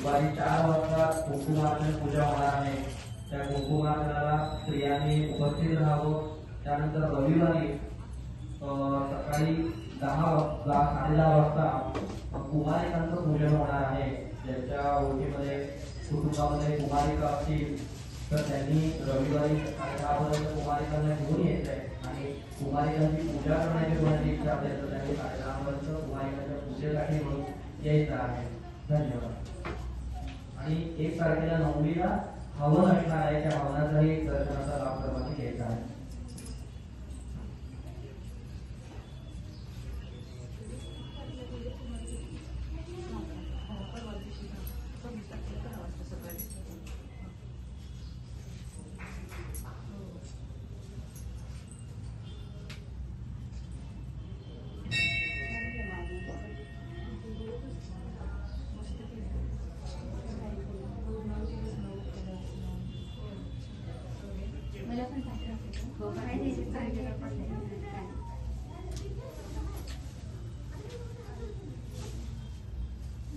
दुपारी चार वाजता कुंकुमार्चन पूजा होणार आहे. त्या कुंकुमार्चनाला स्त्रियांनी उपस्थित राहावं. त्यानंतर रविवारी सकाळी दहा वाजता साडे दहा वाजता कुमारिकांचं पूजन होणार आहे. ज्यांच्या ओळखीमध्ये कुटुंबामध्ये कुमारिका असतील तर त्यांनी रविवारी साडे दहा पर्यंत कुमारिकांना घेऊन यायचं आहे आणि कुमारिकांची पूजा करण्याची कोणाची इच्छा असेल तर त्यांनी साडे दहा कुमारिकांच्या पूजेसाठी म्हणून यायचं आहे. धन्यवाद. आणि एक तारखेला नवमीला हवन असणार आहे त्या हवनाचाही दर्शनाचा はい。